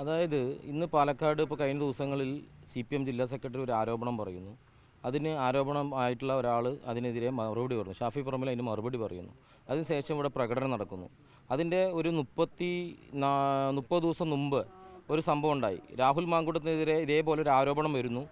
അതായത് ഇന്ന് പാലക്കാട് ഇപ്പോൾ കഴിഞ്ഞ ദിവസങ്ങളിൽ സി പി എം ജില്ലാ സെക്രട്ടറി ഒരു ആരോപണം പറയുന്നു. അതിന് ആരോപണം ആയിട്ടുള്ള ഒരാൾ അതിനെതിരെ മറുപടി പറഞ്ഞു ഷാഫി പറമ്പിൽ അതിന് മറുപടി പറയുന്നു. അതിനുശേഷം ഇവിടെ പ്രകടനം നടക്കുന്നു. അതിന്റെ ഒരു മുപ്പത്തി മുപ്പത് ദിവസം മുമ്പ് ഒരു സംഭവം ഉണ്ടായി. രാഹുൽ മാങ്കൂട്ടത്തിനെതിരെ ഇതേപോലെ ഒരു ആരോപണം വരുന്നു.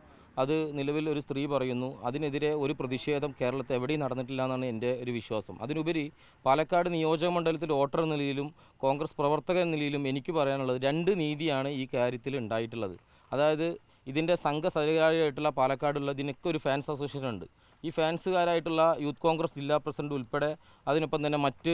അത് നിലവിൽ ഒരു സ്ത്രീ പറയുന്നു അതിനെതിരെ ഒരു പ്രതിഷേധം കേരളത്തിൽ എവിടെയും നടന്നിട്ടില്ല എന്നാണ് എന്റെ ഒരു വിശ്വാസം. അതിനുപരി പാലക്കാട് നിയോജക മണ്ഡലത്തിൽ വോട്ടർ നിലയിലും കോൺഗ്രസ് പ്രവർത്തക നിലയിലും എനിക്ക് പറയാനുള്ളത് രണ്ട് നീതിയാണ് ഈ കാര്യത്തിൽ ഉണ്ടായിട്ടുള്ളത്. അതായത് ഇതിന്റെ സംഘസഹകാരിയായിട്ടുള്ള പാലക്കാടുള്ള ഇതിനൊക്കെ ഒരു ഫാൻസ് അസോസിയേഷൻ ഉണ്ട്. ഈ ഫാൻസുകാരായിട്ടുള്ള യൂത്ത് കോൺഗ്രസ് ജില്ലാ പ്രസിഡന്റ് ഉൾപ്പെടെ അതിനൊപ്പം തന്നെ മറ്റ്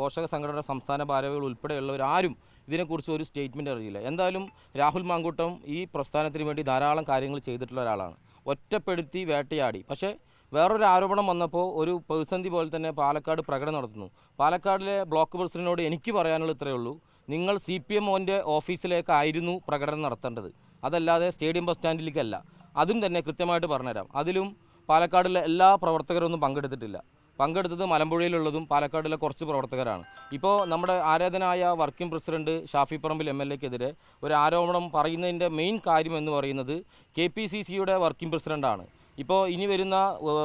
പോഷക സംഘടന സംസ്ഥാന ഭാരവികൾ ഉൾപ്പെടെയുള്ളവരാരും ഇതിനെക്കുറിച്ച് ഒരു സ്റ്റേറ്റ്മെന്റ് അറിയില്ല. എന്തായാലും രാഹുൽ മാങ്കൂട്ടം ഈ പ്രസ്ഥാനത്തിന് വേണ്ടി ധാരാളം കാര്യങ്ങൾ ചെയ്തിട്ടുള്ള ഒരാളാണ്. ഒറ്റപ്പെടുത്തി വേട്ടയാടി. പക്ഷേ വേറൊരു ആരോപണം വന്നപ്പോൾ ഒരു പ്രതിസന്ധി പോലെ തന്നെ പാലക്കാട് പ്രകടനം നടത്തുന്നു. പാലക്കാടിലെ ബ്ലോക്ക് പ്രസിഡന്റിനോട് എനിക്ക് പറയാനുള്ള ഇത്രയേ ഉള്ളൂ. നിങ്ങൾ സി പി എം ഒന്റെ ഓഫീസിലേക്കായിരുന്നു പ്രകടനം നടത്തേണ്ടത്. അതല്ലാതെ സ്റ്റേഡിയം ബസ് സ്റ്റാൻഡിലേക്കല്ല. അതും തന്നെ കൃത്യമായിട്ട് പറഞ്ഞുതരാം. അതിലും പാലക്കാടിലെ എല്ലാ പ്രവർത്തകരൊന്നും പങ്കെടുത്തിട്ടില്ല. പങ്കെടുത്തത് മലമ്പുഴയിലുള്ളതും പാലക്കാടിലെ കുറച്ച് പ്രവർത്തകരാണ്. ഇപ്പോൾ നമ്മുടെ ആരാധനായ working president Shafi Parambil M L എക്കെതിരെ ഒരു ആരോപണം പറയുന്നതിന്റെ മെയിൻ കാര്യം എന്ന് പറയുന്നത് കെ പി സി സിയുടെ വർക്കിംഗ് പ്രസിഡന്റാണ്. ഇപ്പോൾ ഇനി വരുന്ന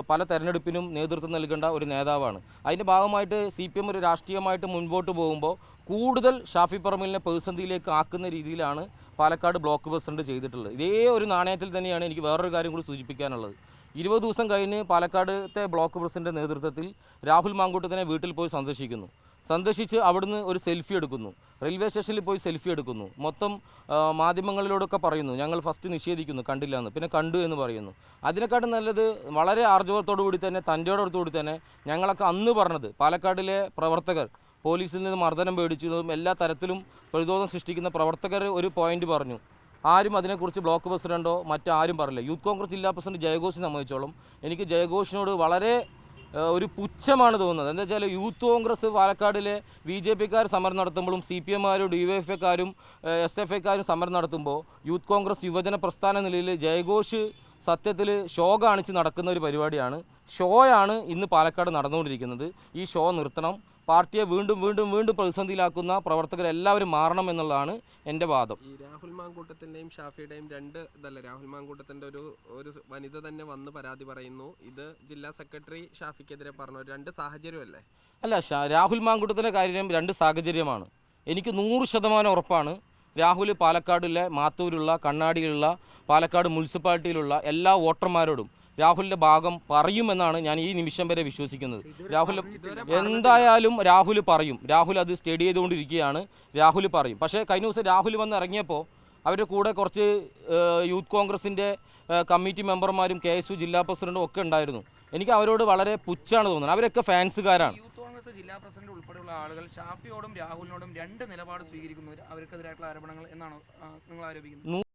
പല തെരഞ്ഞെടുപ്പിനും നേതൃത്വം നൽകേണ്ട ഒരു നേതാവാണ്. അതിന്റെ ഭാഗമായിട്ട് സി പി എം ഒരു രാഷ്ട്രീയമായിട്ട് മുൻപോട്ട് പോകുമ്പോൾ കൂടുതൽ ഷാഫി പറമ്പിലിനെ പ്രതിസന്ധിയിലേക്ക് ആക്കുന്ന രീതിയിലാണ് പാലക്കാട് ബ്ലോക്ക് പ്രസിഡന്റ് ചെയ്തിട്ടുള്ളത്. ഇതേ ഒരു നാണയത്തിൽ തന്നെയാണ് എനിക്ക് വേറൊരു കാര്യം കൂടി സൂചിപ്പിക്കാനുള്ളത്. ഇരുപത് ദിവസം കഴിഞ്ഞ് പാലക്കാടത്തെ ബ്ലോക്ക് പ്രസിഡന്റ് നേതൃത്വത്തിൽ രാഹുൽ മാങ്കൂട്ടത്തിനെ വീട്ടിൽ പോയി സന്ദർശിക്കുന്നു. സന്ദർശിച്ച് അവിടുന്ന് ഒരു സെൽഫി എടുക്കുന്നു. റെയിൽവേ സ്റ്റേഷനിൽ പോയി സെൽഫി എടുക്കുന്നു. മൊത്തം മാധ്യമങ്ങളിലൂടെയൊക്കെ പറയുന്നു ഞങ്ങൾ ഫസ്റ്റ് നിഷേധിക്കുന്നു കണ്ടില്ല എന്ന്. പിന്നെ കണ്ടു എന്ന് പറയുന്നു. അതിനെക്കാട്ടും നല്ലത് വളരെ ആർജവത്തോടു കൂടി തന്നെ തന്റെയോടത്തോടുകൂടി തന്നെ ഞങ്ങളൊക്കെ അന്ന് പറഞ്ഞത് പാലക്കാടിലെ പ്രവർത്തകർ പോലീസിൽ നിന്ന് മർദ്ദനം പേടിച്ചതും എല്ലാ തരത്തിലും പ്രതിരോധം സൃഷ്ടിക്കുന്ന പ്രവർത്തകർ ഒരു പോയിന്റ് പറഞ്ഞു. ആരും അതിനെക്കുറിച്ച് ബ്ലോക്ക് പ്രസിഡന്റോ മറ്റാരും പറയില്ല. യൂത്ത് കോൺഗ്രസ് ജില്ലാ പ്രസിഡന്റ് ജയഘോഷിനെ സംബന്ധിച്ചോളം എനിക്ക് ജയഘോഷിനോട് വളരെ ഒരു പുച്ഛമാണ് തോന്നുന്നത്. എന്താ വെച്ചാൽ യൂത്ത് കോൺഗ്രസ് പാലക്കാടിലെ ബി ജെ പിക്കാർ സമരം നടത്തുമ്പോഴും സി പി എമ്മാരും ഡി വൈ എഫ് എക്കാരും എസ് എഫ് എക്കാരും സമരം നടത്തുമ്പോൾ യൂത്ത് കോൺഗ്രസ് യുവജന പ്രസ്ഥാന നിലയിൽ ജയഘോഷ് സത്യത്തിൽ ഷോ കാണിച്ച് നടക്കുന്ന ഒരു പരിപാടിയാണ്. ഷോയാണ് ഇന്ന് പാലക്കാട് നടന്നുകൊണ്ടിരിക്കുന്നത്. ഈ ഷോ നിർത്തണം. പാർട്ടിയെ വീണ്ടും വീണ്ടും വീണ്ടും പ്രതിസന്ധിയിലാക്കുന്ന പ്രവർത്തകരെല്ലാവരും മാറണം എന്നുള്ളതാണ് എന്റെ വാദം. ഈ രാഹുൽ മാങ്കൂട്ടത്തിന്റെയും ഷാഫിയുടെയും രണ്ട് ഇതല്ല രാഹുൽ മാങ്കൂട്ടത്തിന്റെ ഒരു ഒരു വനിത തന്നെ വന്ന് പരാതി പറയുന്നു. ഇത് ജില്ലാ സെക്രട്ടറി ഷാഫിക്കെതിരെ പറഞ്ഞു രണ്ട് സാഹചര്യമല്ലേ? അല്ല രാഹുൽ മാങ്കൂട്ടത്തിന്റെ കാര്യം രണ്ട് സാഹചര്യമാണ്. എനിക്ക് നൂറ് ശതമാനം ഉറപ്പാണ്. രാഹുൽ പാലക്കാടിലെ മാത്തൂരുള്ള കണ്ണാടിയിലുള്ള പാലക്കാട് മുനിസിപ്പാലിറ്റിയിലുള്ള എല്ലാ വോട്ടർമാരോടും രാഹുലിന്റെ ഭാഗം പറയുമെന്നാണ് ഞാൻ ഈ നിമിഷം വരെ വിശ്വസിക്കുന്നത്. രാഹുൽ എന്തായാലും രാഹുൽ പറയും. രാഹുൽ അത് സ്റ്റഡി ചെയ്തുകൊണ്ടിരിക്കുകയാണ്. രാഹുൽ പറയും. പക്ഷേ കഴിഞ്ഞ ദിവസം രാഹുൽ വന്ന് ഇറങ്ങിയപ്പോൾ അവരുടെ കൂടെ കുറച്ച് യൂത്ത് കോൺഗ്രസിന്റെ കമ്മിറ്റി മെമ്പർമാരും കെ എസ് യു ജില്ലാ പ്രസിഡന്റും ഒക്കെ ഉണ്ടായിരുന്നു. എനിക്ക് അവരോട് വളരെ പുച്ഛാണ് തോന്നുന്നത്. അവരൊക്കെ ഫാൻസുകാരാണ്. കോൺഗ്രസ് ജില്ലാ പ്രസിഡന്റ് ഉൾപ്പെടെയുള്ള ആളുകൾ ഷാഫിയോടും രാഹുലിനോടും രണ്ട് നിലപാട് സ്വീകരിക്കുന്നവർ അവർക്കെതിരായിട്ടുള്ള ആരോപണങ്ങൾ എന്നാണ് നിങ്ങൾ ആരോപിക്കുന്നത്?